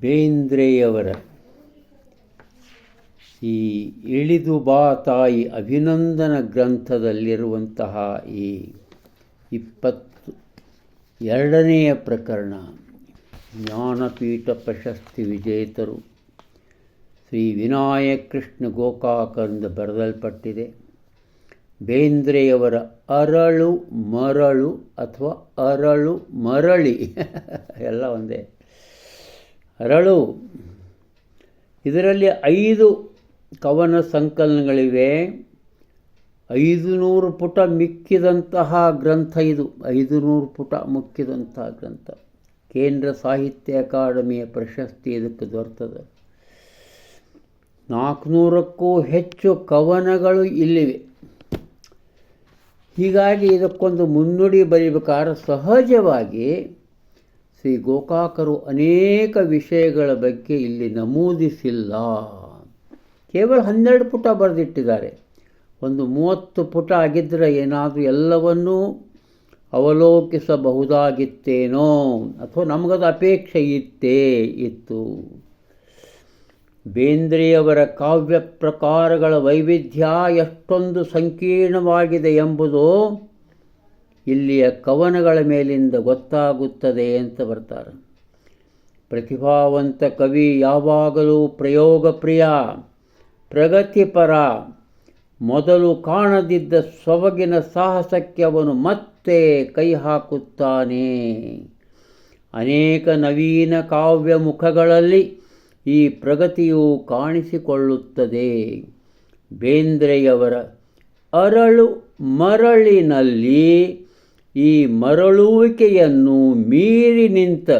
ಬೇಂದ್ರೆಯವರ ಈ ಇಳಿದು ಬಾ ತಾಯಿ ಅಭಿನಂದನ ಗ್ರಂಥದಲ್ಲಿರುವಂತಹ ಈ ಇಪ್ಪತ್ತು ಎರಡನೆಯ ಪ್ರಕರಣ. ಜ್ಞಾನಪೀಠ ಪ್ರಶಸ್ತಿ ವಿಜೇತರು. ಶ್ರೀ ವಿನಾಯಕ್ ಕೃಷ್ಣ ಎಂದು ಬರೆದಲ್ಪಟ್ಟಿದೆ. ಬೇಂದ್ರೆಯವರ ಅರಳು ಮರಳು ಅಥವಾ ಅರಳು ಮರಳಿ ಎಲ್ಲ ಒಂದೇ. ಅರಳು. ಇದರಲ್ಲಿ ಐದು ಕವನ ಸಂಕಲನಗಳಿವೆ. ಐದು ನೂರು ಪುಟ ಮಿಕ್ಕಿದಂತಹ ಗ್ರಂಥ ಇದು. ಐದು ನೂರು ಪುಟ ಮುಕ್ಕಿದಂತಹ ಗ್ರಂಥ. ಕೇಂದ್ರ ಸಾಹಿತ್ಯ ಅಕಾಡೆಮಿಯ ಪ್ರಶಸ್ತಿ ಇದಕ್ಕೆ ದೊರೆತದೆ. ನಾಲ್ಕುನೂರಕ್ಕೂ ಹೆಚ್ಚು ಕವನಗಳು ಇಲ್ಲಿವೆ. ಹೀಗಾಗಿ ಇದಕ್ಕೊಂದು ಮುನ್ನುಡಿ ಬರೀಬೇಕಾದ್ರೆ ಸಹಜವಾಗಿ ಶ್ರೀ ಗೋಕಾಕರು ಅನೇಕ ವಿಷಯಗಳ ಬಗ್ಗೆ ಇಲ್ಲಿ ನಮೂದಿಸಿಲ್ಲ. ಕೇವಲ ಹನ್ನೆರಡು ಪುಟ ಬರೆದಿಟ್ಟಿದ್ದಾರೆ. ಒಂದು ಮೂವತ್ತು ಪುಟ ಆಗಿದ್ದರೆ ಏನಾದರೂ ಎಲ್ಲವನ್ನೂ ಅವಲೋಕಿಸಬಹುದಾಗಿತ್ತೇನೋ ಅಥವಾ ನಮಗದು ಅಪೇಕ್ಷೆ ಇತ್ತೇ ಇತ್ತು. ಬೇಂದ್ರೆಯವರ ಕಾವ್ಯ ಪ್ರಕಾರಗಳ ವೈವಿಧ್ಯ ಎಷ್ಟೊಂದು ಸಂಕೀರ್ಣವಾಗಿದೆ ಎಂಬುದು ಇಲ್ಲಿಯ ಕವನಗಳ ಮೇಲಿಂದ ಗೊತ್ತಾಗುತ್ತದೆ ಅಂತ ಬರ್ತಾರೆ. ಪ್ರತಿಭಾವಂತ ಕವಿ ಯಾವಾಗಲೂ ಪ್ರಯೋಗ ಪ್ರಿಯ ಪ್ರಗತಿಪರ, ಮೊದಲು ಕಾಣದಿದ್ದ ಸೊಬಗಿನ ಸಾಹಸಕ್ಕೆ ಅವನು ಮತ್ತೆ ಕೈ ಹಾಕುತ್ತಾನೆ. ಅನೇಕ ನವೀನ ಕಾವ್ಯ ಮುಖಗಳಲ್ಲಿ ಈ ಪ್ರಗತಿಯು ಕಾಣಿಸಿಕೊಳ್ಳುತ್ತದೆ. ಬೇಂದ್ರೆಯವರ ಅರಳು ಮರಳಿನಲ್ಲಿ ಈ ಮರಳುವಿಕೆಯನ್ನು ಮೀರಿ ನಿಂತ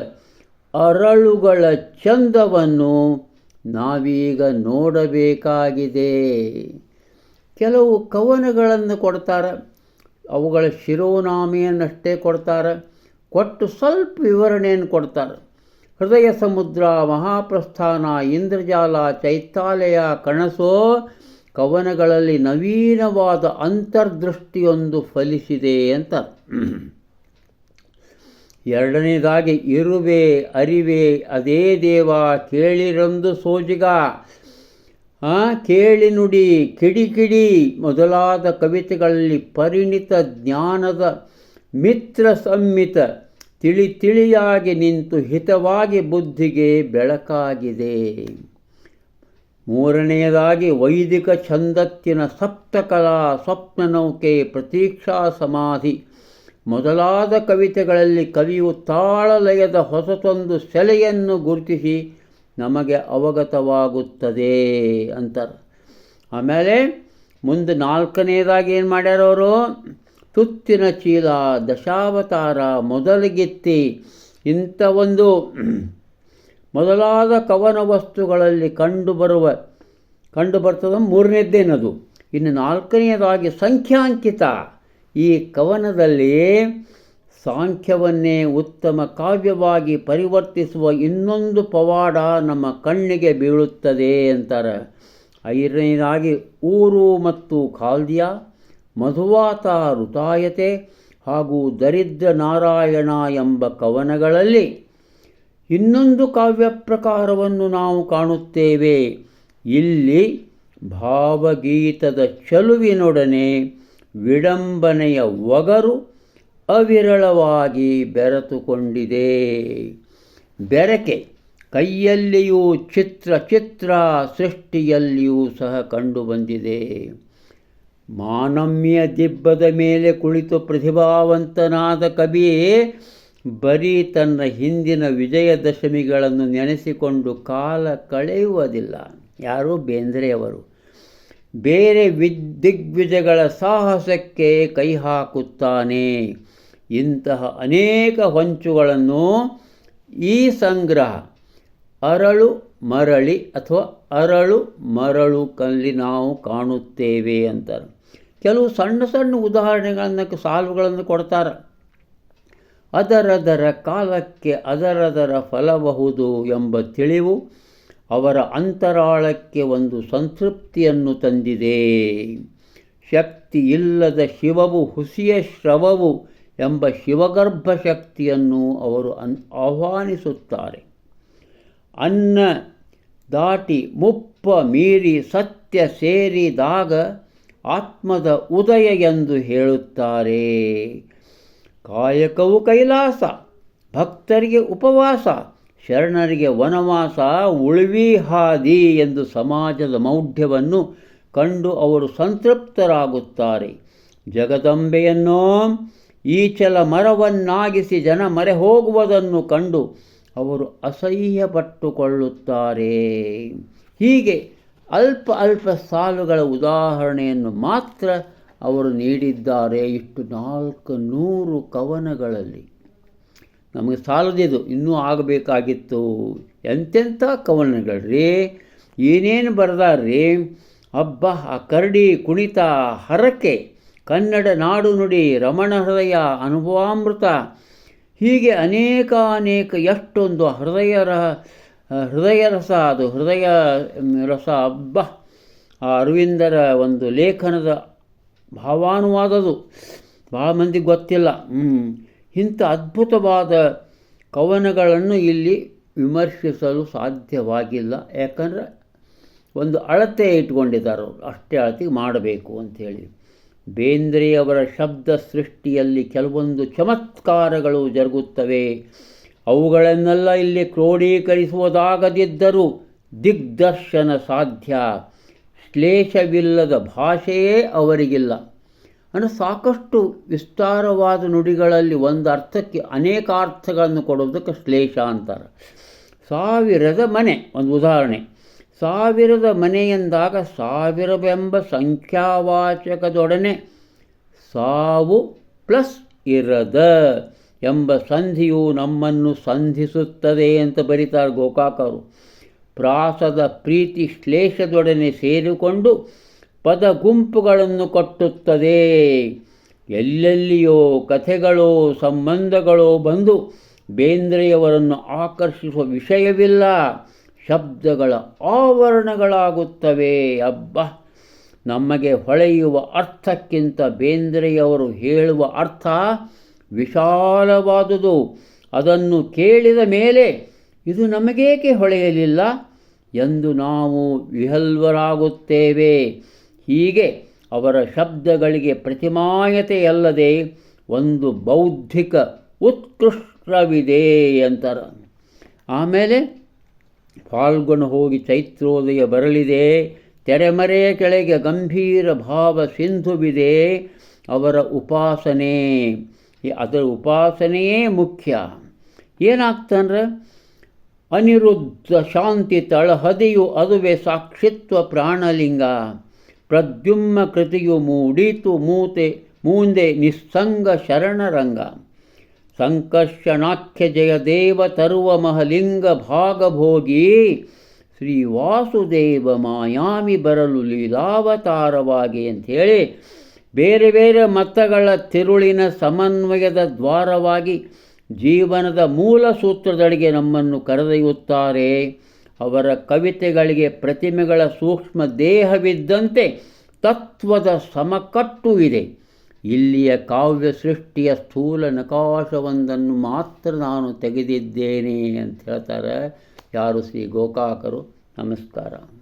ಅರಳುಗಳ ಚಂದವನ್ನು ನಾವೀಗ ನೋಡಬೇಕಾಗಿದೆ. ಕೆಲವು ಕವನಗಳನ್ನು ಕೊಡ್ತಾರೆ, ಅವುಗಳ ಶಿರೋನಾಮೆಯನ್ನಷ್ಟೇ ಕೊಡ್ತಾರೆ, ಕೊಟ್ಟು ಸ್ವಲ್ಪ ವಿವರಣೆಯನ್ನು ಕೊಡ್ತಾರೆ. ಹೃದಯ ಸಮುದ್ರ ಮಹಾಪ್ರಸ್ಥಾನ ಇಂದ್ರಜಾಲ ಚೈತ್ಯಾಲಯ ಕಣಸೋ ಕವನಗಳಲ್ಲಿ ನವೀನವಾದ ಅಂತರ್ದೃಷ್ಟಿಯೊಂದು ಫಲಿಸಿದೆ ಅಂತ. ಎರಡನೇದಾಗಿ, ಇರುವೆ, ಅರಿವೆ, ಅದೇ ದೇವ, ಕೇಳಿರೊಂದು ಸೋಜಿಗ. ಕೇಳಿ ನುಡಿ ಕಿಡಿಕಿಡಿ ಮೊದಲಾದ ಕವಿತೆಗಳಲ್ಲಿ ಪರಿಣಿತ ಜ್ಞಾನದ ಮಿತ್ರ ಸಂಮಿತ. ತಿಳಿ ತಿಳಿಯಾಗಿ ನಿಂತು ಹಿತವಾಗಿ ಬುದ್ಧಿಗೆ ಬೆಳಕಾಗಿದೆ. ಮೂರನೆಯದಾಗಿ ವೈದಿಕ ಛಂದತ್ತಿನ ಸಪ್ತಕಲಾ ಸ್ವಪ್ನ ನೌಕೆ ಪ್ರತೀಕ್ಷಾ ಸಮಾಧಿ. ಮೊದಲಾದ ಕವಿತೆಗಳಲ್ಲಿ ಕವಿಯು ತಾಳಲಯದ ಹೊಸತೊಂದು ಸೆಲೆಯನ್ನು ಗುರುತಿಸಿ ನಮಗೆ ಅವಗತವಾಗುತ್ತದೆ ಅಂತಾರೆ. ಆಮೇಲೆ ಮುಂದೆ ನಾಲ್ಕನೇದಾಗಿ ಏನು ಮಾಡ್ಯಾರ ಅವರು ತುತ್ತಿನ ಚೀಲ ದಶಾವತಾರ ಮೊದಲಗಿತ್ತಿ ಇಂಥ ಒಂದು ಮೊದಲಾದ ಕವನ ವಸ್ತುಗಳಲ್ಲಿ ಕಂಡುಬರುವ ಕಂಡು ಬರ್ತದ ಮೂರನೇದ್ದೇನದು? ಇನ್ನು ನಾಲ್ಕನೆಯದಾಗಿ ಸಂಖ್ಯಾಂಕಿತ. ಈ ಕವನದಲ್ಲಿ ಸಾಂಖ್ಯವನ್ನೇ ಉತ್ತಮ ಕಾವ್ಯವಾಗಿ ಪರಿವರ್ತಿಸುವ ಇನ್ನೊಂದು ಪವಾಡ ನಮ್ಮ ಕಣ್ಣಿಗೆ ಬೀಳುತ್ತದೆ ಅಂತಾರೆ. ಐದನೇದಾಗಿ ಊರು ಮತ್ತು ಖಾಲ್ದ್ಯ. ಮಧುವಾತ ಋತಾಯತೆ ಹಾಗೂ ದರಿದ್ರ ನಾರಾಯಣ ಎಂಬ ಕವನಗಳಲ್ಲಿ ಇನ್ನೊಂದು ಕಾವ್ಯ ಪ್ರಕಾರವನ್ನು ನಾವು ಕಾಣುತ್ತೇವೆ. ಇಲ್ಲಿ ಭಾವಗೀತದ ಚಲುವಿನೊಡನೆ ವಿಡಂಬನೆಯ ಒಗರು ಅವಿರಳವಾಗಿ ಬೆರೆತುಕೊಂಡಿದೆ. ಬೆರಕೆ ಕೈಯಲ್ಲಿಯೂ ಚಿತ್ರ ಚಿತ್ರ ಸೃಷ್ಟಿಯಲ್ಲಿಯೂ ಸಹ ಕಂಡುಬಂದಿದೆ. ಮಾನಮ್ಯ ದಿಬ್ಬದ ಮೇಲೆ ಕುಳಿತು ಪ್ರತಿಭಾವಂತನಾದ ಕವಿ ಬರೀ ತನ್ನ ಹಿಂದಿನ ವಿಜಯದಶಮಿಗಳನ್ನು ನೆನೆಸಿಕೊಂಡು ಕಾಲ ಕಳೆಯುವುದಿಲ್ಲ. ಯಾರು? ಬೇಂದ್ರೆಯವರು ಬೇರೆ ವಿದ್, ದಿಗ್ವಿಜಯಗಳ ಸಾಹಸಕ್ಕೆ ಕೈ ಹಾಕುತ್ತಾನೆ. ಇಂತಹ ಅನೇಕ ಹೊಂಚುಗಳನ್ನು ಈ ಸಂಗ್ರಹ, ಅರಳು ಮರಳಿ ಅಥವಾ ಅರಳು ಮರಳು ಕಲ್ಲಿ ನಾವು ಕಾಣುತ್ತೇವೆ ಅಂತಾರೆ ಕೆಲವು ಸಣ್ಣ ಸಣ್ಣ ಉದಾಹರಣೆಗಳನ್ನು ಸಾಲುಗಳನ್ನು ಕೊಡ್ತಾರೆ. ಅದರದರ ಕಾಲಕ್ಕೆ ಅದರದರ ಫಲಬಹುದು ಎಂಬ ತಿಳಿವು ಅವರ ಅಂತರಾಳಕ್ಕೆ ಒಂದು ಸಂತೃಪ್ತಿಯನ್ನು ತಂದಿದೆ. ಶಕ್ತಿ ಇಲ್ಲದ ಶಿವವು ಹುಸಿಯ ಶ್ರವವು ಎಂಬ ಶಿವಗರ್ಭ ಶಕ್ತಿಯನ್ನು ಅವರು ಅನ್ ಆಹ್ವಾನಿಸುತ್ತಾರೆ. ಅನ್ನ ದಾಟಿ ಮುಪ್ಪ ಮೀರಿ ಸತ್ಯ ಸೇರಿದಾಗ ಆತ್ಮದ ಉದಯ ಎಂದು ಹೇಳುತ್ತಾರೆ. ಕಾಯಕವು ಕೈಲಾಸ, ಭಕ್ತರಿಗೆ ಉಪವಾಸ, ಶರಣರಿಗೆ ವನವಾಸ ಉಳಿವಿ ಹಾದಿ ಎಂದು ಸಮಾಜದ ಮೌಢ್ಯವನ್ನು ಕಂಡು ಅವರು ಸಂತೃಪ್ತರಾಗುತ್ತಾರೆ. ಜಗದಂಬೆಯನ್ನೋ ಈಚಲ ಮರವನ್ನಾಗಿಸಿ ಜನ ಮರೆ ಹೋಗುವುದನ್ನು ಕಂಡು ಅವರು ಅಸಹ್ಯಪಟ್ಟುಕೊಳ್ಳುತ್ತಾರೆ. ಹೀಗೆ ಅಲ್ಪ ಅಲ್ಪ ಸಾಲುಗಳ ಉದಾಹರಣೆಯನ್ನು ಮಾತ್ರ ಅವರು ನೀಡಿದ್ದಾರೆ ಇಷ್ಟು ನಾಲ್ಕು ನೂರು ಕವನಗಳಲ್ಲಿ. ನಮಗೆ ಸಾಲದಿದು, ಇನ್ನೂ ಆಗಬೇಕಾಗಿತ್ತು. ಎಂತೆಂಥ ಕವನಗಳ್ರಿ? ಏನೇನು ಬರೆದಾರ್ರಿ? ಹಬ್ಬ, ಆ ಕರಡಿ, ಕುಣಿತ, ಹರಕೆ, ಕನ್ನಡ ನಾಡು ನುಡಿ, ರಮಣ ಹೃದಯ, ಅನುಭವಾಮೃತ, ಹೀಗೆ ಅನೇಕ ಅನೇಕ ಎಷ್ಟೊಂದು ಹೃದಯ ಹೃದಯ ರಸ, ಅದು ಹೃದಯ ರಸ ಹಬ್ಬ ಆ ಅರವಿಂದರ ಒಂದು ಲೇಖನದ ಭಾವಾನುವಾದದು. ಭಾಳ ಮಂದಿಗೆ ಗೊತ್ತಿಲ್ಲ. ಇಂಥ ಅದ್ಭುತವಾದ ಕವನಗಳನ್ನು ಇಲ್ಲಿ ವಿಮರ್ಶಿಸಲು ಸಾಧ್ಯವಾಗಿಲ್ಲ. ಯಾಕಂದರೆ ಒಂದು ಅಳತೆ ಇಟ್ಕೊಂಡಿದ್ದಾರೆ ಅವರು. ಅಷ್ಟೇ ಅಳತೆಗೆ ಮಾಡಬೇಕು ಅಂಥೇಳಿ ಬೇಂದ್ರೆಯವರ ಶಬ್ದ ಸೃಷ್ಟಿಯಲ್ಲಿ ಕೆಲವೊಂದು ಚಮತ್ಕಾರಗಳು ಜರುಗುತ್ತವೆ. ಅವುಗಳನ್ನೆಲ್ಲ ಇಲ್ಲಿ ಕ್ರೋಢೀಕರಿಸುವುದಾಗದಿದ್ದರೂ ದಿಗ್ದರ್ಶನ ಸಾಧ್ಯ. ಶ್ಲೇಷವಿಲ್ಲದ ಭಾಷೆಯೇ ಅವರಿಗಿಲ್ಲ. ಅಂದರೆ ಸಾಕಷ್ಟು ವಿಸ್ತಾರವಾದ ನುಡಿಗಳಲ್ಲಿ ಒಂದು ಅರ್ಥಕ್ಕೆ ಅನೇಕ ಅರ್ಥಗಳನ್ನು ಕೊಡುವುದಕ್ಕೆ ಶ್ಲೇಷ ಅಂತಾರೆ. ಸಾವಿರದ ಮನೆ, ಒಂದು ಉದಾಹರಣೆ. ಸಾವಿರದ ಮನೆ ಎಂದಾಗ ಸಾವಿರವೆಂಬ ಸಂಖ್ಯಾವಾಚಕದೊಡನೆ ಸಾವು ಪ್ಲಸ್ ಇರದ. ಎಂಬ ಸಂಧಿಯು ನಮ್ಮನ್ನು ಸಂಧಿಸುತ್ತದೆ ಅಂತ ಬರೀತಾರೆ ಗೋಕಾಕರು. ಪ್ರಾಸದ ಪ್ರೀತಿ ಶ್ಲೇಷದೊಡನೆ ಸೇರಿಕೊಂಡು ಪದ ಗುಂಪುಗಳನ್ನು ಕಟ್ಟುತ್ತದೆ. ಎಲ್ಲೆಲ್ಲಿಯೋ ಕಥೆಗಳೋ ಸಂಬಂಧಗಳೋ ಬಂದು ಬೇಂದ್ರೆಯವರನ್ನು ಆಕರ್ಷಿಸುವ ವಿಷಯವಿಲ್ಲ. ಶಬ್ದಗಳ ಆವರಣಗಳಾಗುತ್ತವೆ. ಅಬ್ಬ! ನಮಗೆ ಹೊಳೆಯುವ ಅರ್ಥಕ್ಕಿಂತ ಬೇಂದ್ರೆಯವರು ಹೇಳುವ ಅರ್ಥ ವಿಶಾಲವಾದುದು. ಅದನ್ನು ಕೇಳಿದ ಮೇಲೆ, ಇದು ನಮಗೇಕೆ ಹೊಳೆಯಲಿಲ್ಲ? ಎಂದು ನಾವು ವಿಹಲ್ವರಾಗುತ್ತೇವೆ. ಹೀಗೆ ಅವರ ಶಬ್ದಗಳಿಗೆ ಪ್ರತಿಮಾಯತೆಯಲ್ಲದೆ ಒಂದು ಬೌದ್ಧಿಕ ಉತ್ಕೃಷ್ಟವಿದೆ ಅಂತಾರೆ ಆಮೇಲೆ ಪಾಲ್ಗೊಂಡು ಹೋಗಿ ಚೈತ್ರೋದಯ ಬರಲಿದೆ. ತೆರೆಮರೆಯ ಕೆಳಗೆ ಗಂಭೀರ ಭಾವ ಸಿಂಧುವಿದೆ ಅವರ ಉಪಾಸನೆ. ಅದರ ಉಪಾಸನೆಯೇ ಮುಖ್ಯ. ಏನಾಗ್ತಂದ್ರೆ ಅನಿರುದ್ಧ ಶಾಂತಿ ತಳಹದಿಯು ಅದುವೆ ಸಾಕ್ಷಿತ್ವ ಪ್ರಾಣಲಿಂಗ. ಪ್ರದ್ಯುಮ್ನ ಕೃತಿಯು ಮೂಡಿತು ಮೂತೆ, ಮುಂದೆ ನಿಸ್ಸಂಗ ಶರಣರಂಗ. ಸಂಕರ್ಷಣಾಖ್ಯ ಜಯದೇವ ತರುವ ಮಹಲಿಂಗ ಭಾಗಭೋಗಿ. ಶ್ರೀ ವಾಸುದೇವ ಮಾಯಾಮಿ ಬರಲು ಲೀಲಾವತಾರವಾಗಿ ಅಂಥೇಳಿ ಬೇರೆ ಬೇರೆ ಮತಗಳ ತಿರುಳಿನ ಸಮನ್ವಯದ ದ್ವಾರವಾಗಿ ಜೀವನದ ಮೂಲ ಸೂತ್ರದಡಿಗೆ ನಮ್ಮನ್ನು ಕರೆದೊಯ್ಯುತ್ತಾರೆ. ಅವರ ಕವಿತೆಗಳಿಗೆ ಪ್ರತಿಮೆಗಳ ಸೂಕ್ಷ್ಮ ದೇಹವಿದ್ದಂತೆ ತತ್ವದ ಸಮಕಟ್ಟು ಇದೆ. ಇಲ್ಲಿಯ ಕಾವ್ಯ ಸೃಷ್ಟಿಯ ಸ್ಥೂಲ ನಕಾಶವೊಂದನ್ನು ಮಾತ್ರ ನಾನು ತೆಗೆದಿದ್ದೇನೆ ಅಂತ ಹೇಳ್ತಾರೆ ಯಾರು ಶ್ರೀ ಗೋಕಾಕರು. ನಮಸ್ಕಾರ.